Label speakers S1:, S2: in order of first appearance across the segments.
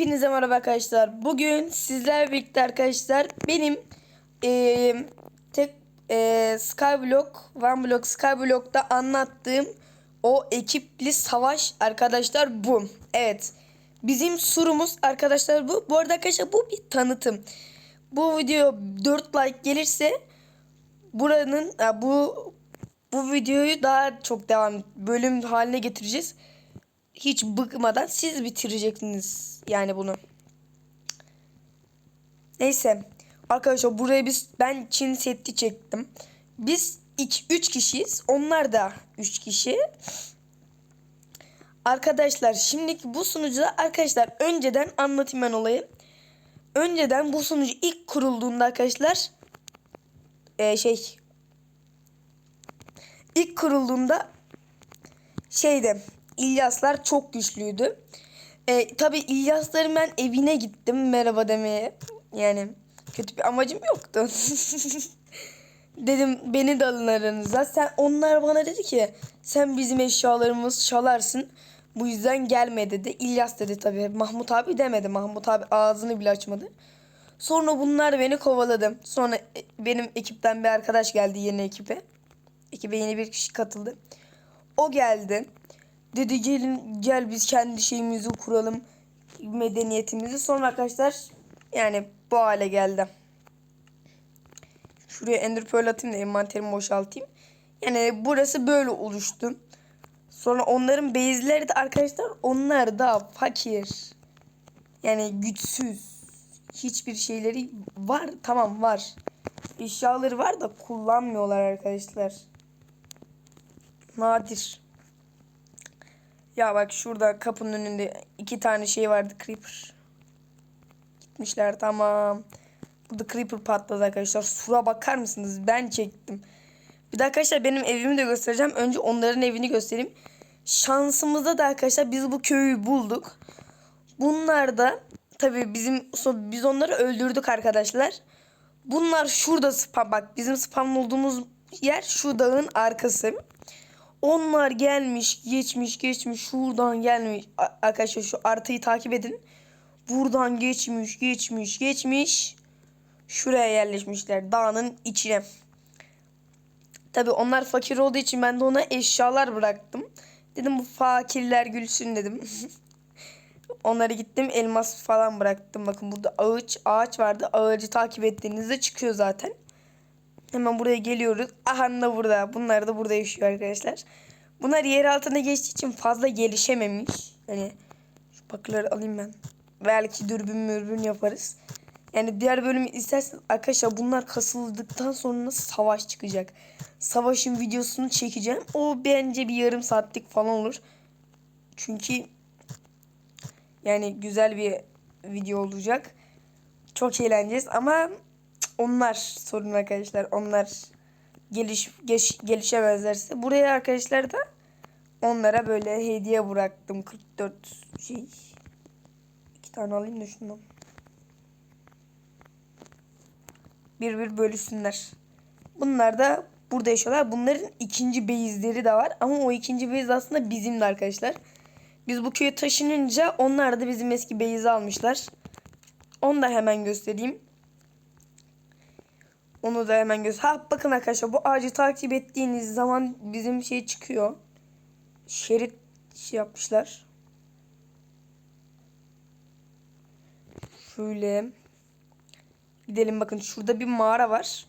S1: Hepinize merhaba arkadaşlar. Bugün sizlerle birlikte arkadaşlar benim eee tek eee Skyblock, OneBlock Skyblock'ta anlattığım o ekipli savaş arkadaşlar bu. Evet. Bizim surumuz arkadaşlar bu. Bu arada arkadaşlar bu bir tanıtım. Bu video 4 like gelirse buranın ya bu bu videoyu daha çok devam bölüm haline getireceğiz hiç bıkmadan siz bitireceksiniz yani bunu. Neyse. Arkadaşlar buraya biz ben Çin seti çektim. Biz 2 3 kişiyiz. Onlar da 3 kişi. Arkadaşlar şimdiki bu sunucuda arkadaşlar önceden anlatayım ben olayı. Önceden bu sunucu ilk kurulduğunda arkadaşlar e, şey ilk kurulduğunda şeydi İlyaslar çok güçlüydü. E, Tabi İlyasların ben evine gittim merhaba demeye. Yani kötü bir amacım yoktu. Dedim beni de alın aranıza. Sen, onlar bana dedi ki sen bizim eşyalarımızı çalarsın. Bu yüzden gelme dedi. İlyas dedi tabi. Mahmut abi demedi. Mahmut abi ağzını bile açmadı. Sonra bunlar beni kovaladı. Sonra e, benim ekipten bir arkadaş geldi yeni ekibe. Ekibe yeni bir kişi katıldı. O geldi. Dedi gelin gel biz kendi şeyimizi kuralım. Medeniyetimizi. Sonra arkadaşlar yani bu hale geldi. Şuraya ender pearl atayım da envanterimi boşaltayım. Yani burası böyle oluştu. Sonra onların base'leri de arkadaşlar onlar da fakir. Yani güçsüz. Hiçbir şeyleri var tamam var. Eşyaları var da kullanmıyorlar arkadaşlar. Nadir. Ya bak şurada kapının önünde iki tane şey vardı creeper. Gitmişler tamam. Burada creeper patladı arkadaşlar. Sura bakar mısınız? Ben çektim. Bir de arkadaşlar benim evimi de göstereceğim. Önce onların evini göstereyim. Şansımızda da arkadaşlar biz bu köyü bulduk. Bunlar da tabii bizim biz onları öldürdük arkadaşlar. Bunlar şurada spam bak bizim spam olduğumuz yer şu dağın arkası. Onlar gelmiş, geçmiş, geçmiş, şuradan gelmiş. Arkadaşlar şu artıyı takip edin. Buradan geçmiş, geçmiş, geçmiş. Şuraya yerleşmişler dağın içine. Tabi onlar fakir olduğu için ben de ona eşyalar bıraktım. Dedim bu fakirler gülsün dedim. Onları gittim elmas falan bıraktım. Bakın burada ağaç ağaç vardı. Ağacı takip ettiğinizde çıkıyor zaten. Hemen buraya geliyoruz. Aha da burada. Bunlar da burada yaşıyor arkadaşlar. Bunlar yer altına geçtiği için fazla gelişememiş. Hani şu bakırları alayım ben. Belki dürbün mürbün yaparız. Yani diğer bölümü isterseniz arkadaşlar bunlar kasıldıktan sonra savaş çıkacak. Savaşın videosunu çekeceğim. O bence bir yarım saatlik falan olur. Çünkü yani güzel bir video olacak. Çok eğleneceğiz ama onlar sorun arkadaşlar. Onlar geliş geç, gelişemezlerse. Buraya arkadaşlar da onlara böyle hediye bıraktım. 44 şey. iki tane alayım da şundan. Bir bir bölüşsünler. Bunlar da burada yaşıyorlar. Bunların ikinci base'leri de var. Ama o ikinci base aslında bizim de arkadaşlar. Biz bu köye taşınınca onlar da bizim eski base'i almışlar. Onu da hemen göstereyim. Onu da hemen göz. Ha bakın arkadaşlar bu ağacı takip ettiğiniz zaman bizim şey çıkıyor. Şerit şey yapmışlar. Şöyle gidelim bakın şurada bir mağara var.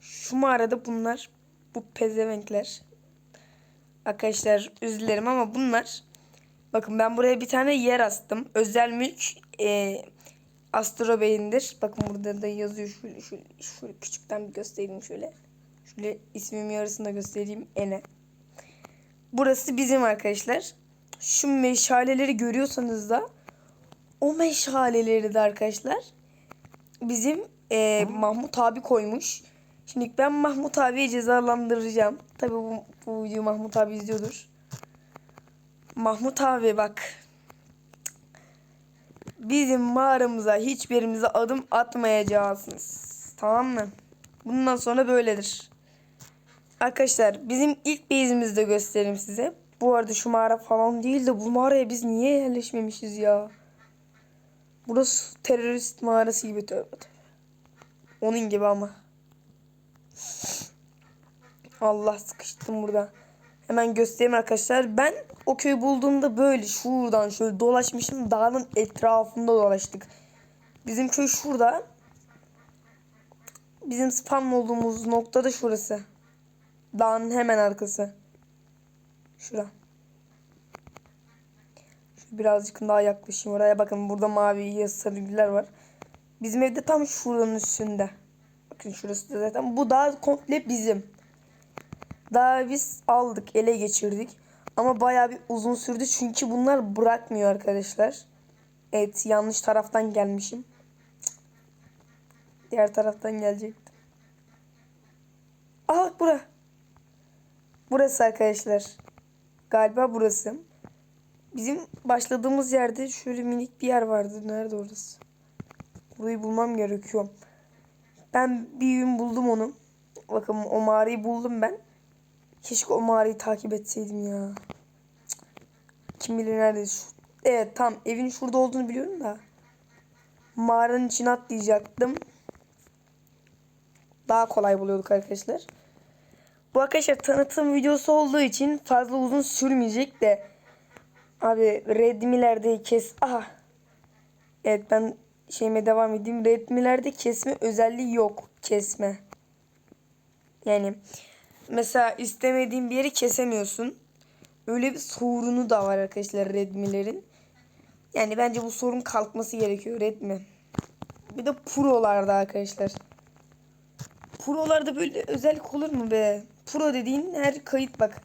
S1: Şu mağarada bunlar bu pezevenkler. Arkadaşlar üzülerim ama bunlar bakın ben buraya bir tane yer astım. Özel mülk e, Astro Bey'indir. Bakın burada da yazıyor. Şöyle, şöyle, şöyle küçükten bir göstereyim şöyle. Şöyle ismim yarısını da göstereyim. Ene. Burası bizim arkadaşlar. Şu meşaleleri görüyorsanız da o meşaleleri de arkadaşlar bizim e, Mahmut abi koymuş. Şimdi ben Mahmut abiyi cezalandıracağım. Tabi bu, bu videoyu Mahmut abi izliyordur. Mahmut abi bak bizim mağaramıza hiçbirimize adım atmayacaksınız. Tamam mı? Bundan sonra böyledir. Arkadaşlar bizim ilk base'imizi de göstereyim size. Bu arada şu mağara falan değil de bu mağaraya biz niye yerleşmemişiz ya? Burası terörist mağarası gibi tövbe tövbe. Onun gibi ama. Allah sıkıştım burada. Hemen göstereyim arkadaşlar. Ben o köyü bulduğumda böyle şuradan şöyle dolaşmışım. Dağın etrafında dolaştık. Bizim köy şurada. Bizim spam olduğumuz nokta da şurası. Dağın hemen arkası. Şura. Şu birazcık daha yaklaşayım oraya. Bakın burada mavi sarı var. Bizim evde tam şuranın üstünde. Bakın şurası da zaten. Bu dağ komple bizim. Daha biz aldık, ele geçirdik. Ama bayağı bir uzun sürdü çünkü bunlar bırakmıyor arkadaşlar. Evet, yanlış taraftan gelmişim. Diğer taraftan gelecektim. Aa bak bura. Burası arkadaşlar. Galiba burası. Bizim başladığımız yerde şöyle minik bir yer vardı. Nerede orası? Burayı bulmam gerekiyor. Ben bir gün buldum onu. Bakın o mağarayı buldum ben. Keşke o mağarayı takip etseydim ya. Kim bilir nerede. Evet tam evin şurada olduğunu biliyorum da. Mağaranın içine atlayacaktım. Daha kolay buluyorduk arkadaşlar. Bu arkadaşlar tanıtım videosu olduğu için fazla uzun sürmeyecek de. Abi Redmi'lerde kes... Aha. Evet ben şeyime devam edeyim. Redmi'lerde kesme özelliği yok. Kesme. Yani mesela istemediğin bir yeri kesemiyorsun. Öyle bir sorunu da var arkadaşlar Redmi'lerin. Yani bence bu sorun kalkması gerekiyor Redmi. Bir de Pro'larda arkadaşlar. Pro'larda böyle özellik olur mu be? Pro dediğin her kayıt bak.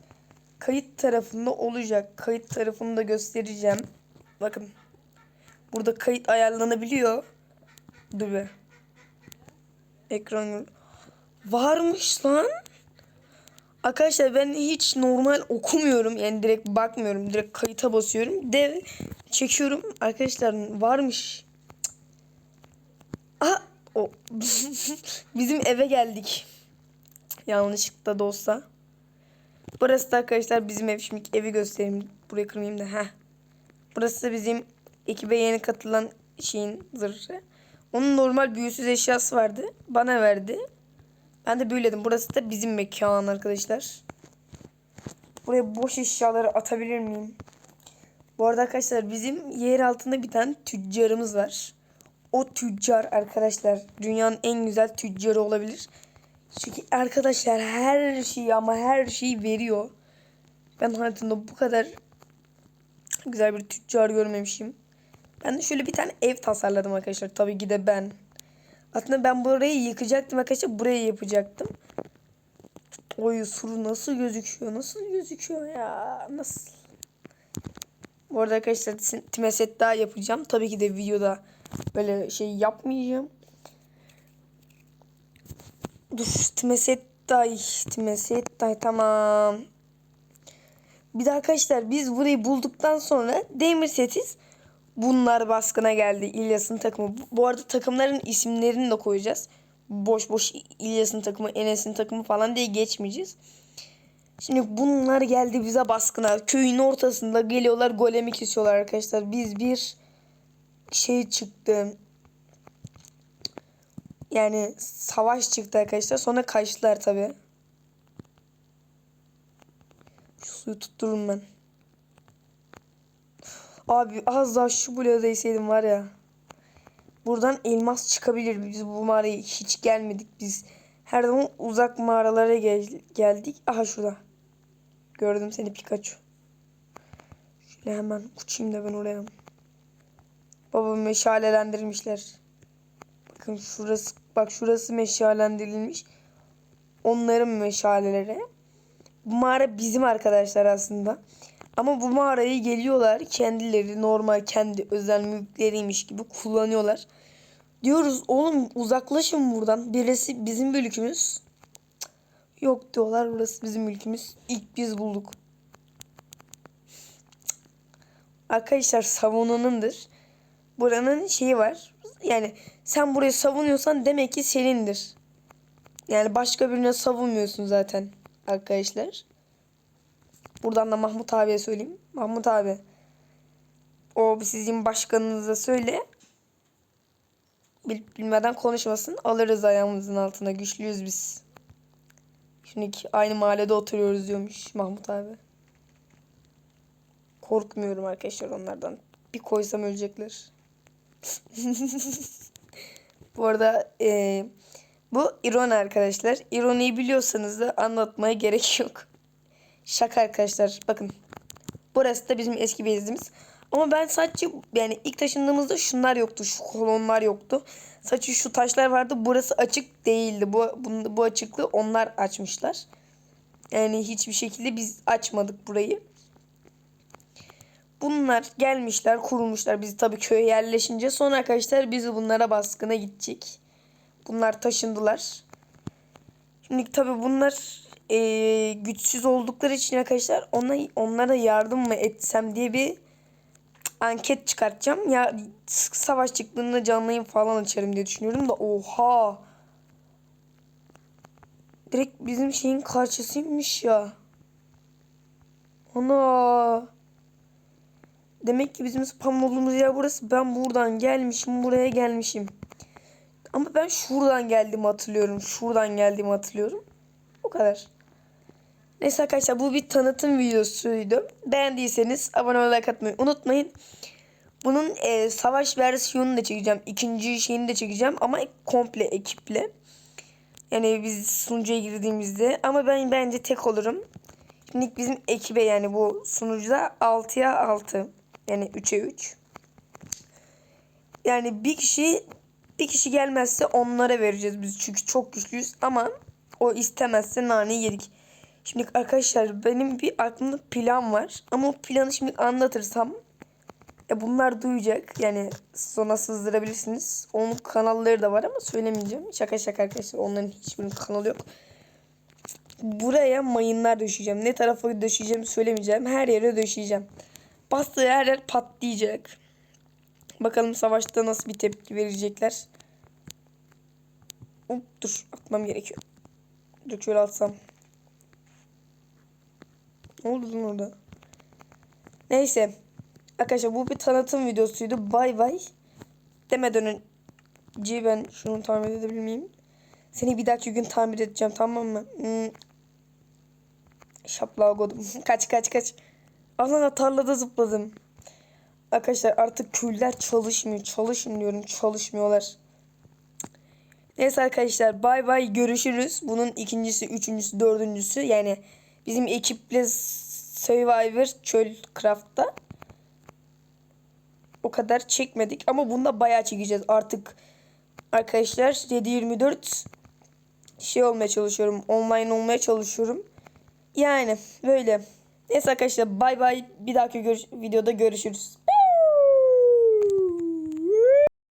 S1: Kayıt tarafında olacak. Kayıt tarafını da göstereceğim. Bakın. Burada kayıt ayarlanabiliyor. Dur be. Ekran varmış lan. Arkadaşlar ben hiç normal okumuyorum. Yani direkt bakmıyorum. Direkt kayıta basıyorum. Dev çekiyorum. Arkadaşlar varmış. Aha. O. Bizim eve geldik. Yanlışlıkla da olsa. Burası da arkadaşlar bizim ev. Şimdi evi göstereyim. Burayı kırmayayım da. Heh. Burası da bizim ekibe yeni katılan şeyin zırhı. Onun normal büyüsüz eşyası vardı. Bana verdi. Ben de böyledim. Burası da bizim mekan arkadaşlar. Buraya boş eşyaları atabilir miyim? Bu arada arkadaşlar bizim yer altında bir tane tüccarımız var. O tüccar arkadaşlar dünyanın en güzel tüccarı olabilir. Çünkü arkadaşlar her şeyi ama her şeyi veriyor. Ben hayatımda bu kadar güzel bir tüccar görmemişim. Ben de şöyle bir tane ev tasarladım arkadaşlar. Tabii ki de ben. Aslında ben burayı yıkacaktım arkadaşlar. Burayı yapacaktım. Oy suru nasıl gözüküyor? Nasıl gözüküyor ya? Nasıl? Bu arada arkadaşlar timeset daha yapacağım. Tabii ki de videoda böyle şey yapmayacağım. Dur timeset day. Timeset day tamam. Bir de arkadaşlar biz burayı bulduktan sonra demir setiz bunlar baskına geldi. İlyas'ın takımı. Bu arada takımların isimlerini de koyacağız. Boş boş İlyas'ın takımı, Enes'in takımı falan diye geçmeyeceğiz. Şimdi bunlar geldi bize baskına. Köyün ortasında geliyorlar golemi kesiyorlar arkadaşlar. Biz bir şey çıktı. Yani savaş çıktı arkadaşlar. Sonra kaçtılar tabi. Şu suyu tuttururum ben. Abi az daha şu bloğa değseydim var ya. Buradan elmas çıkabilir. Biz bu mağaraya hiç gelmedik. Biz her zaman uzak mağaralara gel geldik. Aha şurada. Gördüm seni Pikachu. Şöyle hemen uçayım da ben oraya. Baba meşalelendirmişler. Bakın şurası bak şurası meşalendirilmiş. Onların meşaleleri. Bu mağara bizim arkadaşlar aslında. Ama bu mağarayı geliyorlar kendileri normal kendi özel mülkleriymiş gibi kullanıyorlar. Diyoruz oğlum uzaklaşın buradan. Birisi bizim mülkümüz. Yok diyorlar burası bizim mülkümüz. İlk biz bulduk. Arkadaşlar savunanındır. Buranın şeyi var. Yani sen burayı savunuyorsan demek ki senindir. Yani başka birine savunmuyorsun zaten arkadaşlar. Buradan da Mahmut abiye söyleyeyim. Mahmut abi. O sizin başkanınıza söyle. bil- bilmeden konuşmasın. Alırız ayağımızın altına. Güçlüyüz biz. Şimdi aynı mahallede oturuyoruz diyormuş Mahmut abi. Korkmuyorum arkadaşlar onlardan. Bir koysam ölecekler. Bu arada e, bu ironi arkadaşlar. İroniyi biliyorsanız da anlatmaya gerek yok. Şaka arkadaşlar. Bakın. Burası da bizim eski bezimiz. Ama ben sadece yani ilk taşındığımızda şunlar yoktu. Şu kolonlar yoktu. Sadece şu taşlar vardı. Burası açık değildi. Bu, bu, bu açıklığı onlar açmışlar. Yani hiçbir şekilde biz açmadık burayı. Bunlar gelmişler, kurulmuşlar. Biz tabii köye yerleşince sonra arkadaşlar biz bunlara baskına gidecek. Bunlar taşındılar. Şimdi tabii bunlar eee, güçsüz oldukları için arkadaşlar ona, onlara yardım mı etsem diye bir anket çıkartacağım. Ya savaş çıktığında canlı yayın falan açarım diye düşünüyorum da oha. Direkt bizim şeyin karşısıymış ya. Ana. Demek ki bizim spam olduğumuz yer burası. Ben buradan gelmişim, buraya gelmişim. Ama ben şuradan geldiğimi hatırlıyorum. Şuradan geldiğimi hatırlıyorum. O kadar. Neyse arkadaşlar bu bir tanıtım videosuydu. Beğendiyseniz abone olmayı atmayı unutmayın. Bunun e, savaş versiyonunu da çekeceğim. İkinci şeyini de çekeceğim ama komple ekiple. Yani biz sunucuya girdiğimizde ama ben bence tek olurum. Şimdi bizim ekibe yani bu sunucuda 6'ya 6 yani 3'e 3. Yani bir kişi bir kişi gelmezse onlara vereceğiz biz çünkü çok güçlüyüz ama o istemezse nane yedik. Şimdi arkadaşlar benim bir aklımda plan var ama o planı şimdi anlatırsam ya bunlar duyacak yani sonra sızdırabilirsiniz. Onun kanalları da var ama söylemeyeceğim. Şaka şaka arkadaşlar onların hiçbirinin kanalı yok. Buraya mayınlar döşeyeceğim. Ne tarafa döşeyeceğim söylemeyeceğim. Her yere döşeyeceğim. Bastığı her yer patlayacak. Bakalım savaşta nasıl bir tepki verecekler. Hop, dur atmam gerekiyor. Dur şöyle atsam. Ne oldu lan orada? Neyse. Arkadaşlar bu bir tanıtım videosuydu. Bay bay. Demeden önce ben şunu tamir edebilir miyim? Seni bir dahaki gün tamir edeceğim tamam mı? Hmm. Şaplağı kodum. kaç kaç kaç. Allah tarlada zıpladım. Arkadaşlar artık küller çalışmıyor. Çalışın diyorum çalışmıyorlar. Neyse arkadaşlar bay bay görüşürüz. Bunun ikincisi, üçüncüsü, dördüncüsü yani bizim ekiple Survivor Çöl Craft'ta o kadar çekmedik ama bunda bayağı çekeceğiz artık. Arkadaşlar 7-24 şey olmaya çalışıyorum. Online olmaya çalışıyorum. Yani böyle. Neyse arkadaşlar bay bay. Bir dahaki gör- videoda görüşürüz.